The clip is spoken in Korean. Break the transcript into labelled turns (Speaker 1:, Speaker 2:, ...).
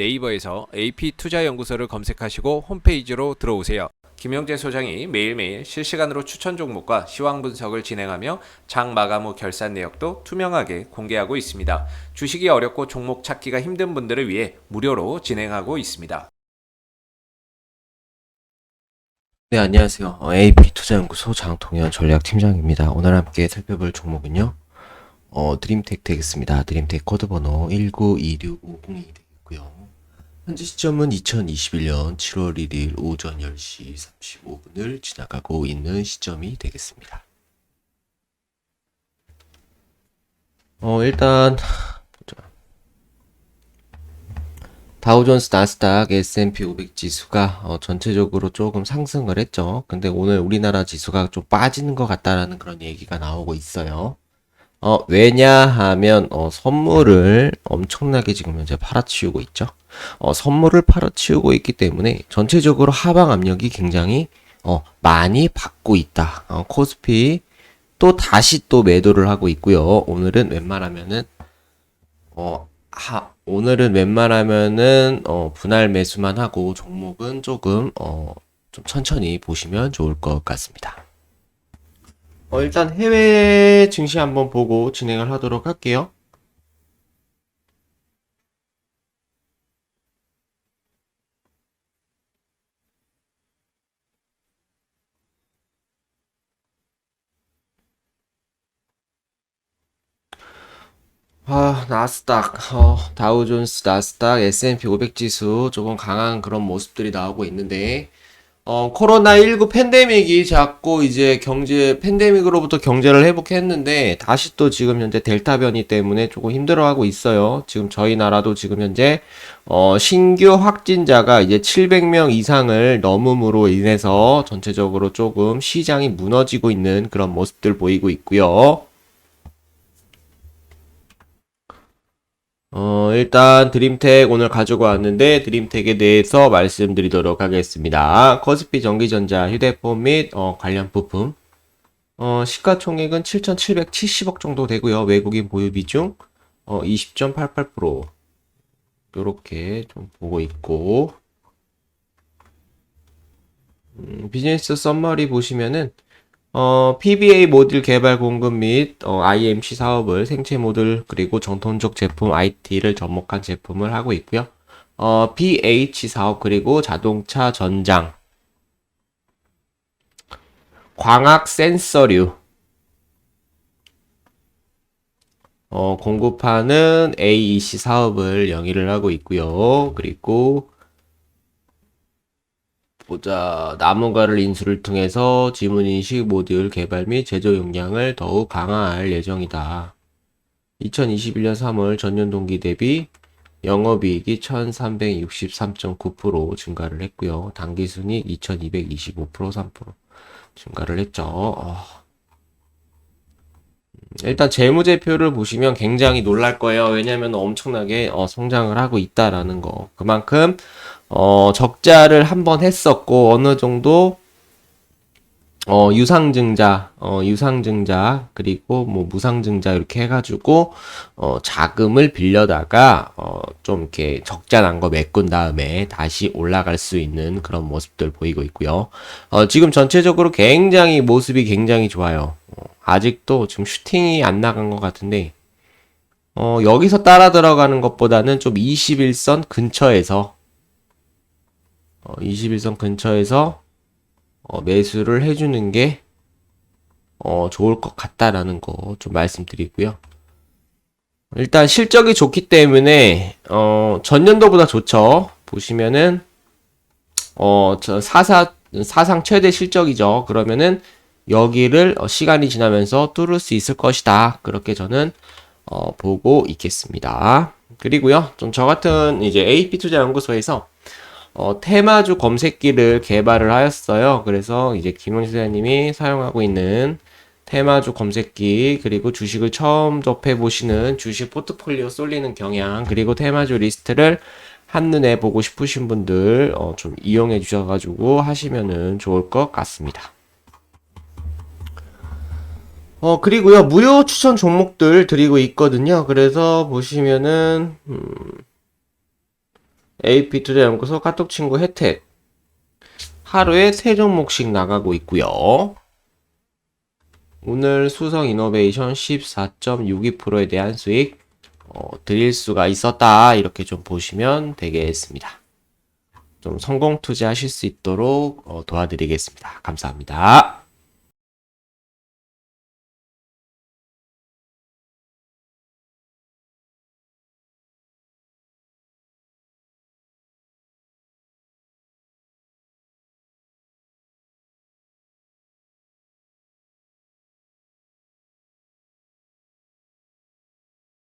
Speaker 1: 네이버에서 AP투자연구소를 검색하시고 홈페이지로 들어오세요. 김영재 소장이 매일매일 실시간으로 추천 종목과 시황 분석을 진행하며 장 마감 후 결산 내역도 투명하게 공개하고 있습니다. 주식이 어렵고 종목 찾기가 힘든 분들을 위해 무료로 진행하고 있습니다.
Speaker 2: 네, 안녕하세요. 어, AP 투자연구소 장통현 전략팀장입니다. 오늘 함께 살펴볼 종목은요. 어, 드림텍 되겠습니다. 드림텍 코드 번호 1926502 되겠고요. 현재 시점은 2021년 7월 1일 오전 10시 35분을 지나가고 있는 시점이 되겠습니다. 어, 일단 보자. 다우존스, 나스닥, S&P 500 지수가 어, 전체적으로 조금 상승을 했죠. 근데 오늘 우리나라 지수가 좀 빠지는 것 같다라는 그런 얘기가 나오고 있어요. 어, 왜냐하면 어, 선물을 엄청나게 지금 현재 팔아치우고 있죠. 어, 선물을 팔아치우고 있기 때문에 전체적으로 하방 압력이 굉장히 어, 많이 받고 있다. 어, 코스피 또 다시 또 매도를 하고 있고요. 오늘은 웬만하면은 어, 하, 오늘은 웬만하면은 어, 분할 매수만 하고 종목은 조금 어, 좀 천천히 보시면 좋을 것 같습니다. 어, 일단 해외 증시 한번 보고 진행을 하도록 할게요. 아, 나스닥, 어, 다우존스, 나스닥, S&P 500 지수 조금 강한 그런 모습들이 나오고 있는데, 어, 코로나19 팬데믹이 자꾸 이제 경제, 팬데믹으로부터 경제를 회복했는데, 다시 또 지금 현재 델타 변이 때문에 조금 힘들어하고 있어요. 지금 저희 나라도 지금 현재, 어, 신규 확진자가 이제 700명 이상을 넘음으로 인해서 전체적으로 조금 시장이 무너지고 있는 그런 모습들 보이고 있고요. 어, 일단 드림텍 오늘 가지고 왔는데 드림텍에 대해서 말씀드리도록 하겠습니다. 커스피 전기전자 휴대폰 및 어, 관련 부품 어, 시가총액은 7,770억 정도 되고요. 외국인 보유 비중 어, 20.88% 요렇게 좀 보고 있고 음, 비즈니스 썸머리 보시면은 어, PBA 모듈 개발 공급 및 어, IMC 사업을 생체 모듈 그리고 정통적 제품 IT를 접목한 제품을 하고 있고요. 어, BH 사업 그리고 자동차 전장, 광학 센서류 어, 공급하는 AEC 사업을 영위를 하고 있고요. 그리고 보자 나무가를 인수를 통해서 지문인식 모듈 개발 및 제조 역량을 더욱 강화할 예정이다. 2021년 3월 전년 동기 대비 영업이익이 1363.9% 증가를 했고요. 당기순이익 2225% 3% 증가를 했죠. 어. 일단 재무제표를 보시면 굉장히 놀랄 거예요. 왜냐하면 엄청나게 어, 성장을 하고 있다라는 거. 그만큼 어, 적자를 한 번 했었고 어느 정도 어, 유상증자, 어, 유상증자, 그리고 뭐 무상증자 이렇게 해가지고, 어, 자금을 빌려다가, 어, 좀 이렇게 적자 난 거 메꾼 다음에 다시 올라갈 수 있는 그런 모습들 보이고 있고요. 어, 지금 전체적으로 굉장히 모습이 굉장히 좋아요. 어, 아직도 지금 슈팅이 안 나간 것 같은데, 어, 여기서 따라 들어가는 것보다는 좀 21선 근처에서, 어, 21선 근처에서 어, 매수를 해주는 게 어, 좋을 것 같다라는 거 좀 말씀드리고요. 일단 실적이 좋기 때문에 어, 전년도보다 좋죠. 보시면은 어, 저 사사 사상 최대 실적이죠. 그러면은 여기를 어, 시간이 지나면서 뚫을 수 있을 것이다. 그렇게 저는 어, 보고 있겠습니다. 그리고요, 좀 저 같은 이제 AP 투자 연구소에서 어, 테마주 검색기를 개발을 하였어요. 그래서 이제 김원희 사장님이 사용하고 있는 테마주 검색기, 그리고 주식을 처음 접해 보시는 주식 포트폴리오 쏠리는 경향, 그리고 테마주 리스트를 한눈에 보고 싶으신 분들, 어, 좀 이용해 주셔가지고 하시면은 좋을 것 같습니다. 어, 그리고요, 무료 추천 종목들 드리고 있거든요. 그래서 보시면은, 음, AP투자 연구소 카톡 친구 혜택 하루에 세 종목씩 나가고 있고요. 오늘 수성 이노베이션 14.62%에 대한 수익 어, 드릴 수가 있었다 이렇게 좀 보시면 되겠습니다. 좀 성공 투자하실 수 있도록 어, 도와드리겠습니다. 감사합니다.